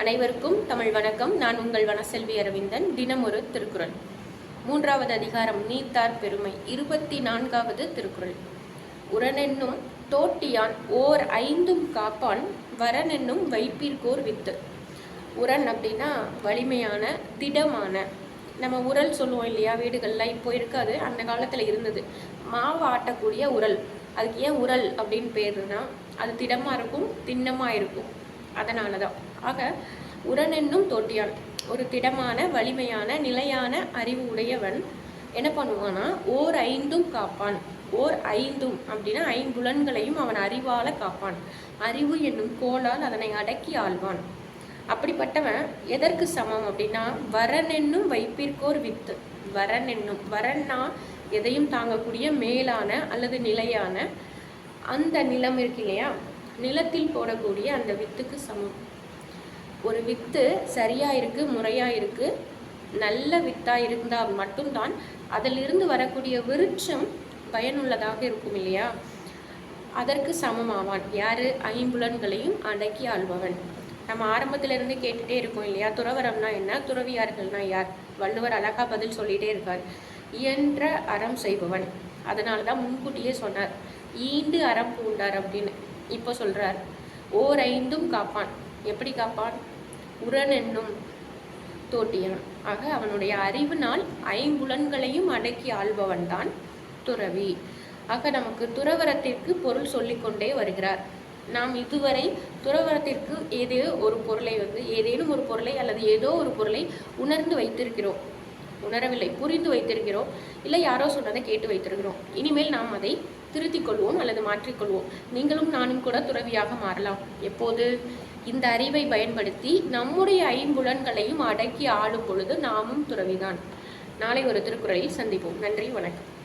அனைவருக்கும் தமிழ் வணக்கம். நான் உங்கள் வனசெல்வி அரவிந்தன். தினம் ஒரு திருக்குறள். மூன்றாவது அதிகாரம். நீத்தார் பெருமை. இருபத்தி நான்காவது திருக்குறள். உரனென்னும் தோட்டியான் ஓர் ஐந்தும் காப்பான் வரனென்னும் வைப்பிற்கோர் வித்து. உரன் அப்படின்னா வலிமையான திடமான. நம்ம உரல் சொல்லுவோம் இல்லையா? வீடுகளில் இப்போ இருக்காது. அந்த காலத்தில் இருந்தது. மாவு ஆட்டக்கூடிய உரல். அதுக்கு ஏன் உரல் அப்படின்னு பேருனா அது திடமாக இருக்கும் திண்ணமாக இருக்கும். அதனால தான் ஆக உரனென்னும் தோட்டியான். ஒரு திடமான வலிமையான நிலையான அறிவு உடையவன் என்ன பண்ணுவானா ஓர் ஐந்தும் காப்பான். ஓர் ஐந்தும் அப்படின்னா ஐம்புலன்களையும் அவன் அறிவால காப்பான். அறிவு என்னும் கோலால் அதனை அடக்கி ஆள்வான். அப்படிப்பட்டவன் எதற்கு சமம் அப்படின்னா வரனென்னும் வைப்பிற்கோர் வித்து. வரனென்னும் வரன்னா எதையும் தாங்கக்கூடிய மேலான அல்லது நிலையான அந்த நிலம் இருக்கு இல்லையா? நிலத்தில் போடக்கூடிய அந்த வித்துக்கு சமம். ஒரு வித்து சரியா இருக்கு முறையா இருக்கு நல்ல வித்தா இருந்தால் மட்டும்தான் அதிலிருந்து வரக்கூடிய விருட்சம் பயனுள்ளதாக இருக்கும் இல்லையா? அதற்கு சமமாவான். யாரு? ஐம்புலன்களையும் அடக்கி ஆள்பவன். நம்ம ஆரம்பத்திலிருந்து கேட்டுகிட்டே கேட்டுட்டே இருக்கோம் இல்லையா? துறவரம்னா என்ன? துறவியார்கள்னா யார்? வள்ளுவர் அழகா பதில் சொல்லிட்டே இருக்கார். இயன்ற அறம் செய்பவன். அதனால தான் முன்கூட்டியே சொன்னார். ஈண்டு அறம் பூண்டார் அப்படின்னு. இப்போ சொல்கிறார் ஓர் ஐந்தும் காப்பான். எப்படி காப்பான்? உரன் என்னும் தோட்டியான். ஆக அவனுடைய அறிவினால் ஐம்புலன்களையும் அடக்கி ஆள்பவன் தான் துறவி. ஆக நமக்கு துறவரத்திற்கு பொருள் சொல்லிக்கொண்டே வருகிறார். நாம் இதுவரை துறவரத்திற்கு ஏதோ ஒரு பொருளை வந்து ஏதேனும் ஒரு பொருளை அல்லது ஏதோ ஒரு பொருளை உணர்ந்து வைத்திருக்கிறோம். உணரவில்லை. புரிந்து வைத்திருக்கிறோம். இல்லை யாரோ சொன்னதை கேட்டு வைத்திருக்கிறோம். இனிமேல் நாம் அதை திருத்திக் கொள்வோம் அல்லது மாற்றிக்கொள்வோம் நீங்களும் நானும் கூட துறவியாக மாறலாம். எப்போது? இந்த அறிவை பயன்படுத்தி நம்முடைய ஐம்புலன்களையும் அடக்கி ஆளும் பொழுது நாமும் துறவிதான். நாளை ஒரு திருக்குறளில் சந்திப்போம். நன்றி வணக்கம்.